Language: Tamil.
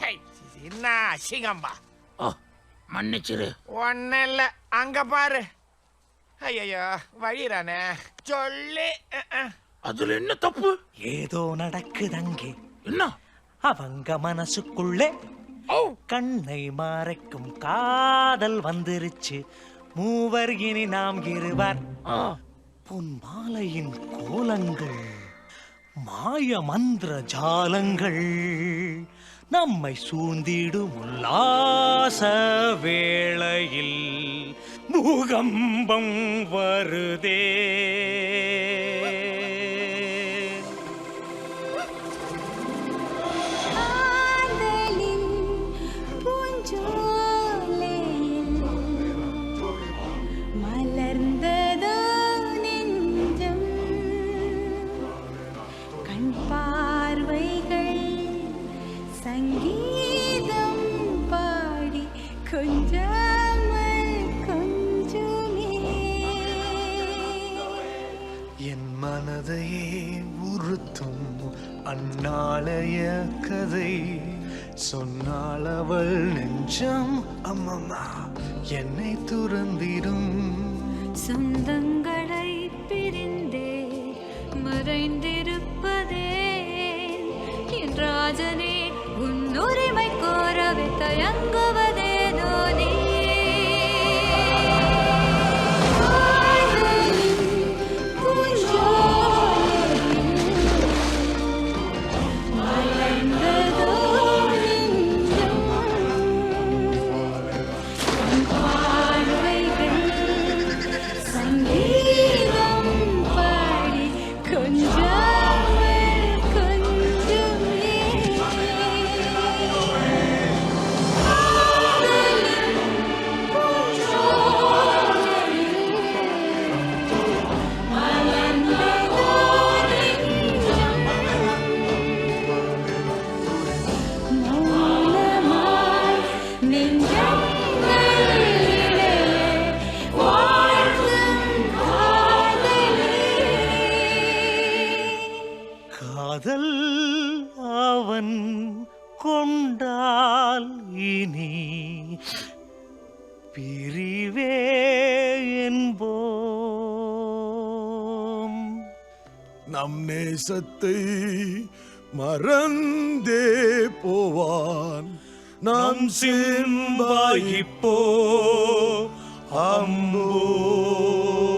சை, என்ன அசிங்கம்பா? ஓ மன்னிச்சிரு. ஒன்னும் இல்ல அங்க பாரு. ஐயோ வழிறானே. சொல்லி. அதுல என்ன தப்பு? ஏதோ நடக்குதங்கே. என்ன? அவங்க மனசுக்குள்ளே ஓ. கண்ணை மறைக்கும் காதல் வந்துருச்சு. மூவர் இனி நாம் இருவர். ஆ. பொன் மாலையின் கோலங்கள் மாய மந்திர ஜாலங்கள். நம்மை சூழ்ந்திடும் உல்லாச வேளையில் பூகம்பம் வருதே. காதலின் மலர்ந்ததோ நெஞ்சம். சங்கீதம் பாடி கொஞ்சாமல் கொஞ்சமே. என் மனதையே உறுத்தும் அந்நாளைய கதை. சொன்னாள் அவள் நெஞ்சம் அம்மம்மா என்னை துறந்திடும். சொந்தங்களை பிரிந்தே மறைந்திருப்பதே. என் ராஜனே உன் உரிமை கோரவே தயங்குவதே காதல் அவன் கொண்டால் இனி பிரிவே என்போம். நம் நேசத்தை மறந்தே போவான். நம் சிம்பாயிப்போ அம்போ.